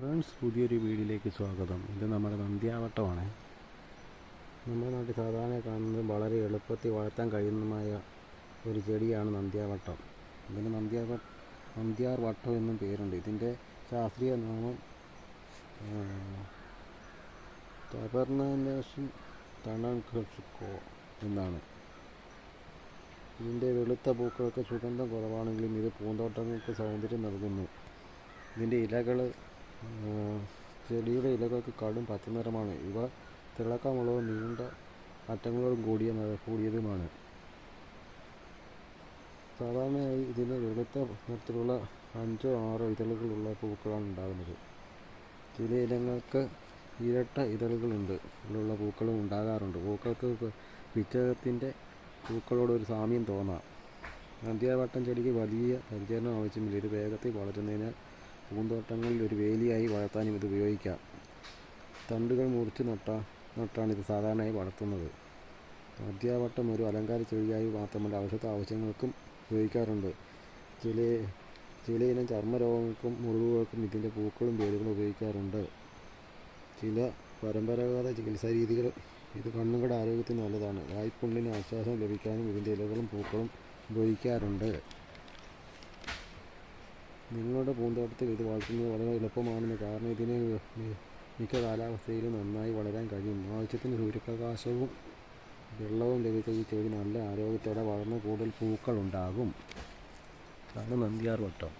Friends പുതിയൊരു വീടിലേക്ക് സ്വാഗതം. ഇത് നമ്മുടെ നന്ദ്യാവട്ടമാണ്. നമ്മുടെ നാട്ടിൽ സാധാരണ കാണുന്നത് വളരെ എളുപ്പത്തിൽ വളർത്താൻ കഴിയുന്നതുമായ ഒരു ചെടിയാണ് നന്ദ്യാവട്ടം. ഇതിന് നന്ദ്യാവ നന്ദ്യാർ വട്ടം എന്നും പേരുണ്ട്. ഇതിന്റെ ശാസ്ത്രീയ നാമം ടബർനാനേഷൻ തണൻകോ എന്നാണ്. ഇതിന്റെ വെളുത്ത പൂക്കൾക്ക് സുഗന്ധം കുറവാണെങ്കിലും ഇത് പൂന്തോട്ടങ്ങൾക്ക് സൗന്ദര്യം നൽകുന്നു. ഇതിന്റെ ഇലകൾ ചെടിയുടെ ഇലകൾക്ക് കടും പച്ചനിറമാണ്. ഇവ തിളക്കമുള്ളതും നീണ്ട അറ്റങ്ങളോടും കൂടിയ കൂടിയതുമാണ്. സാധാരണയായി ഇതിന് വെളുത്ത നിറത്തിലുള്ള അഞ്ചോ ആറോ ഇതളുകളുള്ള പൂക്കളാണ് ഉണ്ടാകുന്നത്. ചില ഇനങ്ങൾക്ക് ഇരട്ട ഇതളുകളുണ്ട്. ഉള്ള പൂക്കളും ഉണ്ടാകാറുണ്ട്. പൂക്കൾക്ക് പിച്ചകത്തിന്റെ പൂക്കളോട് ഒരു സാമ്യം തോന്നാം. നന്ദ്യാവട്ടം ചെടിക്ക് വലിയ പരിചരണം ആവശ്യമില്ല. ഇത് വേഗത്തിൽ വളരുന്നതിനാൽ പൂന്തോട്ടങ്ങളിൽ ഒരു വേലിയായി വളർത്താനും ഇത് ഉപയോഗിക്കാം. തണ്ടുകൾ മുറിച്ച് നട്ടാ നട്ടാണ് ഇത് സാധാരണയായി വളർത്തുന്നത്. മദ്യാവട്ടം ഒരു അലങ്കാര ചെടിയായി മാത്രമല്ല ഔഷധ ആവശ്യങ്ങൾക്കും ഉപയോഗിക്കാറുണ്ട്. ചില ചിലയിനം ചർമ്മരോഗങ്ങൾക്കും മുറിവുകൾക്കും ഇതിന്റെ പൂക്കളും വേരുകളും ഉപയോഗിക്കാറുണ്ട്. ചില പരമ്പരാഗത ചികിത്സാ രീതികൾ ഇത് കണ്ണുകളുടെ ആരോഗ്യത്തിന് നല്ലതാണ്. വായ്പുണ്ണിന് ആശ്വാസം ലഭിക്കാനും ഇതിന്റെ ഇലകളും പൂക്കളും ഉപയോഗിക്കാറുണ്ട്. നിങ്ങളുടെ പൂന്തോട്ടത്തിൽ ഇത് വളർത്തുന്നത് വളരെ എളുപ്പമാണെന്ന് കാരണം ഇതിന് മിക്ക കാലാവസ്ഥയിലും നന്നായി വളരാൻ കഴിയും. ആവശ്യത്തിന് സൂര്യപ്രകാശവും വെള്ളവും ലഭിച്ച ഈ ചെടി നല്ല ആരോഗ്യത്തോടെ വളർന്ന് കൂടുതൽ പൂക്കളുണ്ടാകും. അതാണ് നന്ദിയാർ വട്ടം.